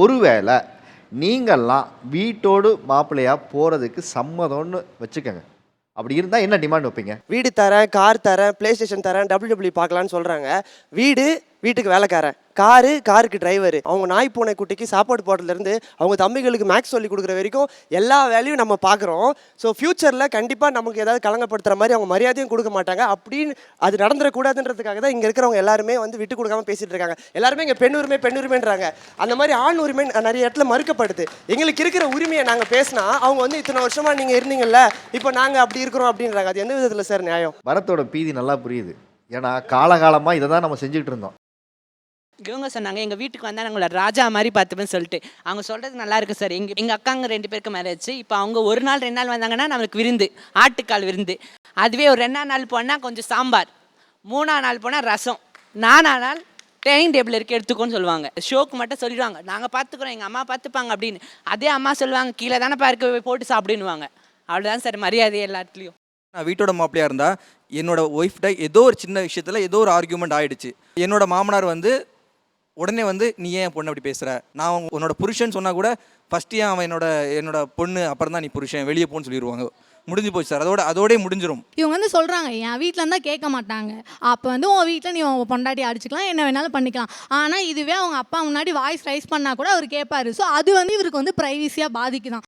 ஒருவேளை நீங்கள்லாம் வீட்டோடு மாப்பிள்ளையாக போகிறதுக்கு சம்மதம்னு வச்சுக்கோங்க. அப்படி இருந்தால் என்ன டிமாண்ட் வைப்பீங்க? வீடு தரேன் கார் தரேன் ப்ளே ஸ்டேஷன் தரேன் டபிள்யூ டபிள்யூ பார்க்கலான்னு சொல்கிறாங்க வீடு வீட்டுக்கு வேலைக்காரன். காரு காருக்கு டிரைவர் அவங்க நாய் பூனை குட்டிக்கு சாப்பாடு போடுறதுலேருந்து அவங்க தம்பிகளுக்கு மேக்ஸ் சொல்லி கொடுக்குற வரைக்கும் எல்லா வேலையும் நம்ம பார்க்குறோம். ஸோ ஃப்யூச்சரில் கண்டிப்பாக நமக்கு ஏதாவது கலங்கப்படுத்துகிற மாதிரி அவங்க மரியாதையும் கொடுக்க மாட்டாங்க. அப்படின்னு அது நடந்துடக்கூடாதுன்றதுக்காக தான் இங்கே இருக்கிறவங்க எல்லாருமே வந்து விட்டு கொடுக்காம பேசிகிட்டு இருக்காங்க. எல்லாருமே இங்கே பெண் உரிமை பெண் உரிமைன்றாங்க அந்த மாதிரி ஆண் உரிமை நிறைய இடத்துல மறுக்கப்படுது. எங்களுக்கு இருக்கிற உரிமையை நாங்கள் பேசினா அவங்க வந்து இத்தனை வருஷமாக நீங்கள் இருந்தீங்கல்ல இப்போ நாங்கள் அப்படி இருக்கிறோம் அப்படின்றாங்க. அது எந்த விதத்தில் சார் நியாயம்? பரத்தோட பீதி நல்லா புரியுது. ஏன்னா காலகாலமாக இதை தான் நம்ம செஞ்சுக்கிட்டு இருந்தோம். இவங்க சொன்னாங்க எங்கள் வீட்டுக்கு வந்தால் நாங்களை ராஜா மாதிரி பார்த்துப்பேன்னு சொல்லிட்டு. அவங்க சொல்கிறது நல்லா இருக்கு சார் எங்கள் எங்கள் அக்காங்க ரெண்டு பேருக்கு மேரேஜ் இப்போ அவங்க ஒரு நாள் ரெண்டு நாள் வந்தாங்கன்னா நம்மளுக்கு விருந்து ஆட்டுக்கால் விருந்து. அதுவே ஒரு ரெண்டாம் நாள் போனால் கொஞ்சம் சாம்பார் மூணாம் நாள் போனால் ரசம் நானா நாள் டைனிங் டேபிள் இருக்க எடுத்துக்கோன்னு சொல்லுவாங்க. ஷோக்கு மட்டும் சொல்லிடுவாங்க. நாங்கள் பார்த்துக்குறோம் எங்கள் அம்மா பார்த்துப்பாங்க அப்படின்னு. அதே அம்மா சொல்லுவாங்க கீழே தானே பார்க்க போட்டு சாப்பிடுன்னுவாங்க. அவ்வளோதான் சார் மரியாதை எல்லாத்துலேயும் நான் வீட்டோட மாப்பிளையாக இருந்தால் என்னோட ஒய்ஃப்ட ஏதோ ஒரு சின்ன விஷயத்தில் ஏதோ ஒரு ஆர்கியூமெண்ட் ஆகிடுச்சு என்னோட மாமனார் வந்து உடனே வந்து நீ ஏன் பொண்ணு அப்படி பேசுகிற நான் உன்னோட புருஷன் சொன்னால் கூட ஃபஸ்ட்டு ஏன் அவன் என்னோட என்னோட பொண்ணு அப்புறம் தான் நீ புருஷன் வெளியே போன்னு சொல்லிடுவாங்க முடிஞ்சு போச்சு சார். அதோட அதோடய முடிஞ்சிடும் இவங்க வந்து சொல்கிறாங்க என் வீட்டில் இருந்தால் கேட்க மாட்டாங்க. அப்போ வந்து உன் வீட்டில் நீ உன் பொண்டாட்டி அடிச்சுக்கலாம் என்ன வேணாலும் பண்ணிக்கலாம். ஆனால் இதுவே அவங்க அப்பா முன்னாடி வாய்ஸ் ரைஸ் பண்ணால் கூட அவர் கேட்பாரு ஸோ அது வந்து இவருக்கு வந்து ப்ரைவசியாக பாதிக்குதான்.